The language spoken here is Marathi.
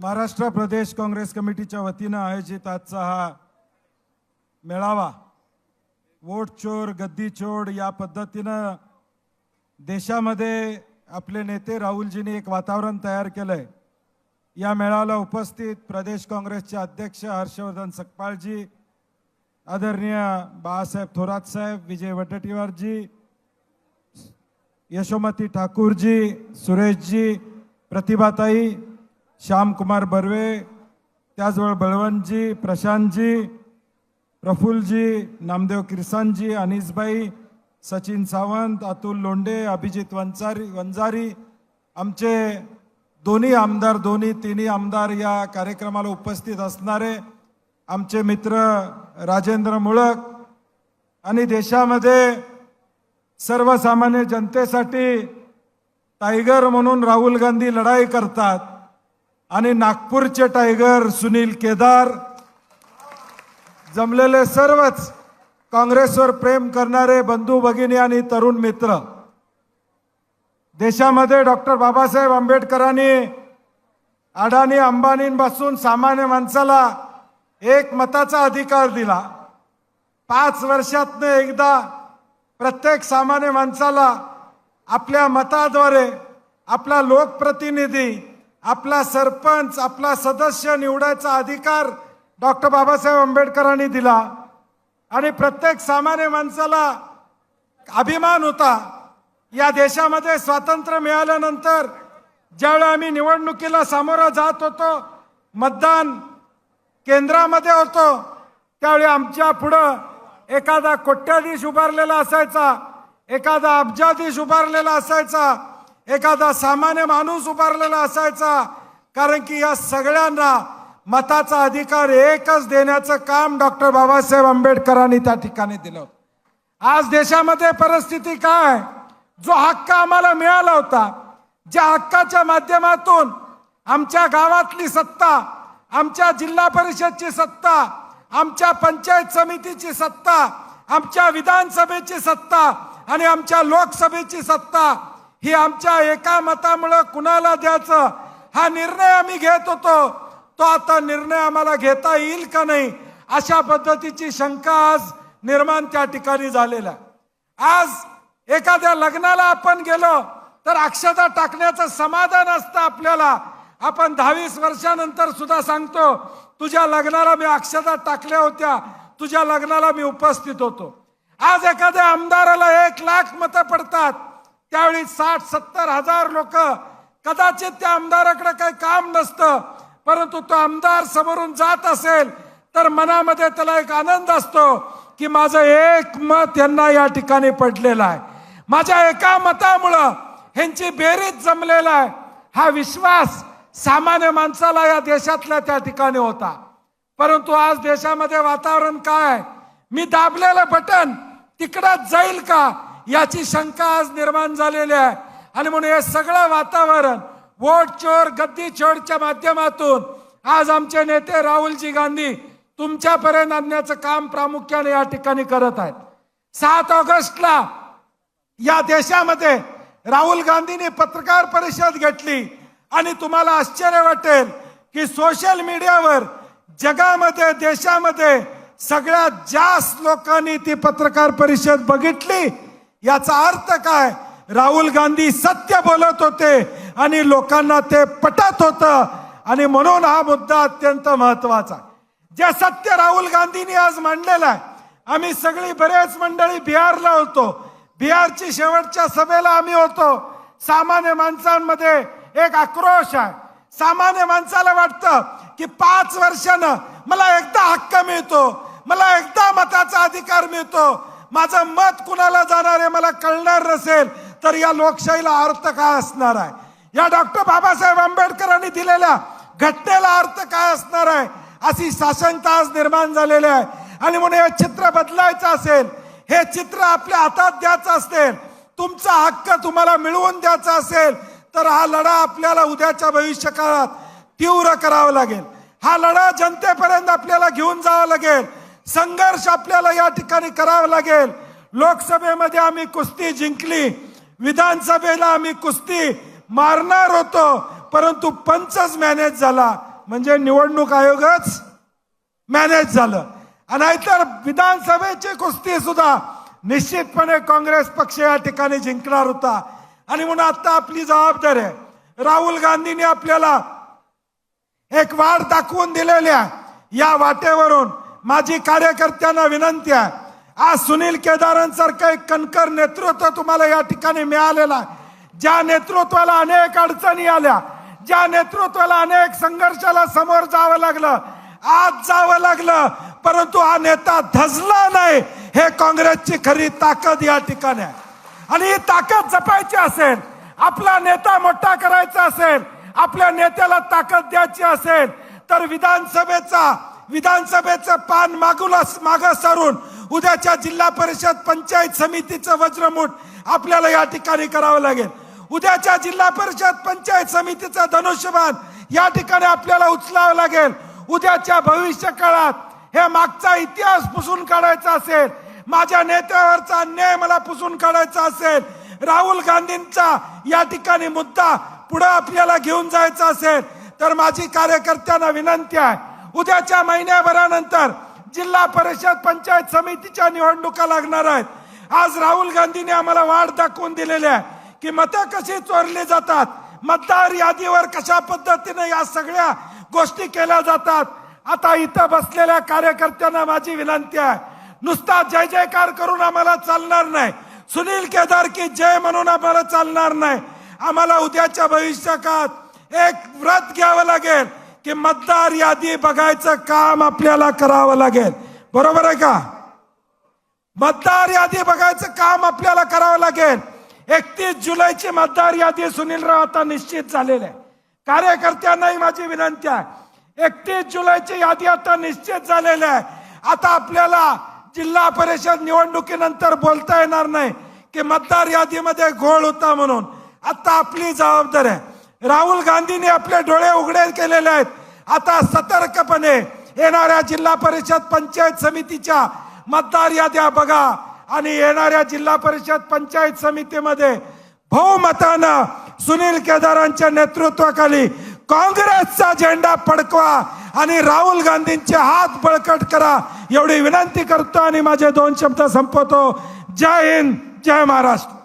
महाराष्ट्र प्रदेश काँग्रेस कमिटीच्या वतीनं आयोजित आजचा हा मेळावा वोट चोर गद्दी चोर या पद्धतीनं देशामध्ये आपले नेते राहुलजींनी एक वातावरण तयार केलंय. या मेळाव्याला उपस्थित प्रदेश काँग्रेसचे अध्यक्ष हर्षवर्धन सकपाळजी आदरणीय बाळासाहेब थोरात साहेब विजय वडेट्टीवारजी यशोमती ठाकूरजी सुरेशजी प्रतिभाताई श्यामकुमार बर्वे त्याचबरोबर बळवंतजी प्रशांतजी प्रफुल्लजी नामदेव किरसानजी अनिसबाई सचिन सावंत अतुल लोंडे अभिजित वंचारी वंजारी आमचे दोन्ही आमदार दोन्ही तिन्ही आमदार या कार्यक्रमाला उपस्थित असणारे आमचे मित्र राजेंद्र मुळक आणि देशामध्ये सर्वसामान्य जनतेसाठी टायगर म्हणून राहुल गांधी लढाई करतात. आणि नागपूरचे टायगर सुनील केदार जमलेले सर्वच काँग्रेसवर प्रेम करणारे बंधू भगिनी आणि तरुण मित्र. देशामध्ये डॉक्टर बाबासाहेब आंबेडकरांनी अडाणी अंबानींपासून सामान्य माणसाला एक मताचा अधिकार दिला. पाच वर्षातनं एकदा प्रत्येक सामान्य माणसाला आपल्या मताद्वारे आपला लोकप्रतिनिधी आपला सरपंच आपला सदस्य निवडायचा अधिकार डॉक्टर बाबासाहेब आंबेडकरांनी दिला. आणि प्रत्येक सामान्य माणसाला अभिमान होता. या देशामध्ये स्वातंत्र्य मिळाल्यानंतर ज्यावेळी आम्ही निवडणुकीला सामोरं जात होतो मतदान केंद्रामध्ये होतो त्यावेळी आमच्या पुढं एखादा कोट्याधीश उभारलेला असायचा एखादा अब्जाधीश उभारलेला असायचा. एखादा सामान्य माणूस उभारलेला असायचा कारण की या सगळ्यांना मताचा अधिकार एकच देण्याचं काम डॉक्टर बाबासाहेब आंबेडकरांनी त्या ठिकाणी दिलं. आज देशामध्ये परिस्थिती काय? जो हक्क आम्हाला मिळाला होता ज्या हक्काच्या माध्यमातून आमच्या गावातली सत्ता आमच्या जिल्हा परिषदची सत्ता आमच्या पंचायत समितीची सत्ता आमच्या विधानसभेची सत्ता आणि आमच्या लोकसभेची सत्ता ही आमच्या एका मतामुळं कुणाला द्यायचं? हा निर्णय आम्ही घेत होतो. तो आता निर्णय आम्हाला घेता येईल का नाही अशा पद्धतीची शंका आज निर्माण त्या ठिकाणी झालेला आज एखाद्या लग्नाला आपण गेलो तर अक्षता टाकण्याचं समाधान असतं आपल्याला. आपण दहावीस वर्षानंतर सुद्धा सांगतो तुझ्या लग्नाला मी अक्षता टाकल्या होत्या तुझ्या लग्नाला मी उपस्थित होतो. आज एखाद्या आमदाराला एक लाख मतं पडतात. त्यावेळी साठ सत्तर हजार लोक कदाचित त्या आमदाराकडे काही काम नसतं परंतु तो आमदार समोरून जात असेल तर मनामध्ये त्याला एक आनंद असतो की माझं एक मत यांना या ठिकाणी पडलेलं आहे. माझ्या एका मतामुळं ह्यांची बेरीज जमलेला आहे. हा विश्वास सामान्य माणसाला या देशातल्या त्या ठिकाणी होता. परंतु आज देशामध्ये वातावरण काय मी दाबलेलं बटन तिकडं जाईल का? याची शंका आज निर्माण झालेली आहे. आणि म्हणून हे सगळं वातावरण वोट चोर गद्दी चोरच्या माध्यमातून आज आमचे नेते राहुलजी गांधी तुमच्यापर्यंत आणण्याचं काम प्रामुख्याने या ठिकाणी करत आहेत. सात ऑगस्टला या देशामध्ये राहुल गांधींनी पत्रकार परिषद घेतली. आणि तुम्हाला आश्चर्य वाटेल की सोशल मीडियावर जगामध्ये देशामध्ये सगळ्यात जास्त लोकांनी ती पत्रकार परिषद बघितली. याचा अर्थ काय? राहुल गांधी सत्य बोलत होते आणि लोकांना ते पटत होतं. आणि म्हणून हा मुद्दा अत्यंत महत्त्वाचा जे सत्य राहुल गांधींनी आज मांडलेलं आहे आम्ही सगळी बरेच मंडळी बिहारला होतो. बिहारची शेवटच्या सभेला आम्ही होतो. सामान्य माणसांमध्ये एक आक्रोश आहे. सामान्य माणसाला वाटतं की पाच वर्षानं मला एकदा हक्क मिळतो मला एकदा मताचा अधिकार मिळतो माझं मत कुणाला जाणार आहे मला कळणार नसेल तर या लोकशाहीला अर्थ काय असणार आहे? या डॉक्टर बाबासाहेब आंबेडकरांनी दिलेल्या घटनेला अर्थ काय असणार आहे? अशी साशंकता आज निर्माण झालेली आहे. आणि म्हणून हे चित्र बदलायचं असेल हे चित्र आपल्या हातात द्यायचं असेल तुमचा हक्क तुम्हाला मिळवून द्यायचा असेल तर हा लढा आपल्याला उद्याच्या भविष्यकाळात तीव्र करावा लागेल. हा लढा जनतेपर्यंत आपल्याला घेऊन जावा लागेल. संघर्ष आपल्याला या ठिकाणी करावा लागेल. लोकसभेमध्ये आम्ही कुस्ती जिंकली. विधानसभेला आम्ही कुस्ती मारणार होतो. परंतु पंचच मॅनेज झाला. म्हणजे निवडणूक आयोगच मॅनेज झालं. नाहीतर विधानसभेची कुस्ती सुद्धा निश्चितपणे काँग्रेस पक्ष या ठिकाणी जिंकणार होता. आणि म्हणून आता आपली जबाबदारी आहे. राहुल गांधींनी आपल्याला एक वाट दाखवून दिलेल्या या वाटेवरून माझी कार्यकर्त्यांना विनंती आहे. आज सुनील केदारांसारखं एक कणकर नेतृत्व तुम्हाला या ठिकाणी मिळालेलं आहे. ज्या नेतृत्वाला अनेक अडचणी आल्या ज्या नेतृत्वाला अनेक संघर्षाला समोर जावं लागलं आज जावं लागलं परंतु हा नेता धजला नाही हे काँग्रेसची खरी ताकद या ठिकाणी आहे. आणि ही ताकद जपायची असेल आपला नेता मोठा करायचा असेल आपल्या नेत्याला ताकद द्यायची असेल तर विधानसभेचा विधानसभेचं पान मागूला माग सरून उद्याच्या जिल्हा परिषद पंचायत समितीचं वज्रमूठ आपल्याला या ठिकाणी करावं लागेल. उद्याच्या जिल्हा परिषद पंचायत समितीचं धनुष्यबाण या ठिकाणी आपल्याला उचलावं लागेल. उद्याच्या भविष्य काळात हे मागचा इतिहास पुसून काढायचा असेल माझ्या नेत्यावरचा अन्याय मला पुसून काढायचा असेल राहुल गांधींचा या ठिकाणी मुद्दा पुढे आपल्याला घेऊन जायचा असेल तर माझी कार्यकर्त्यांना विनंती आहे उद्याच्या महिन्याभरानंतर जिल्हा परिषद पंचायत समितीच्या निवडणुका लागणार आहेत. आज राहुल गांधीने आम्हाला वाट दाखवून दिलेली आहे की मतं कशी चोरली जातात मतदार यादीवर कशा पद्धतीने या सगळ्या गोष्टी केल्या जातात. आता इथं बसलेल्या कार्यकर्त्यांना माझी विनंती आहे नुसता जय जयकार करून आम्हाला चालणार नाही. सुनील केदार की जय म्हणून आम्हाला चालणार नाही. आम्हाला उद्याच्या भविष्यकाळात एक व्रत घ्यावं लागेल. की मतदार यादी बघायचं काम आपल्याला करावं लागेल. बरोबर आहे का? मतदार यादी बघायचं काम आपल्याला करावं लागेल. एकतीस जुलैची मतदार यादी सुनीलराव आता निश्चित झालेली. आहे कार्यकर्त्यांनाही माझी विनंती आहे. एकतीस जुलैची यादी आता निश्चित झालेली. आहे आता आपल्याला जिल्हा परिषद निवडणुकीनंतर बोलता येणार नाही की मतदार यादीमध्ये घोळ होता म्हणून. आता आपली जबाबदारी आहे. राहुल गांधींनी आपले डोळे उघडे केलेले आहेत. आता सतर्कपणे येणाऱ्या जिल्हा परिषद पंचायत समितीच्या मतदार याद्या बघा. आणि येणाऱ्या जिल्हा परिषद पंचायत समितीमध्ये बहुमतानं सुनील केदारांच्या नेतृत्वाखाली काँग्रेसचा झेंडा फडकवा आणि राहुल गांधींचे हात बळकट करा एवढी विनंती करतो आणि माझे दोन शब्द संपवतो. जय हिंद जय महाराष्ट्र.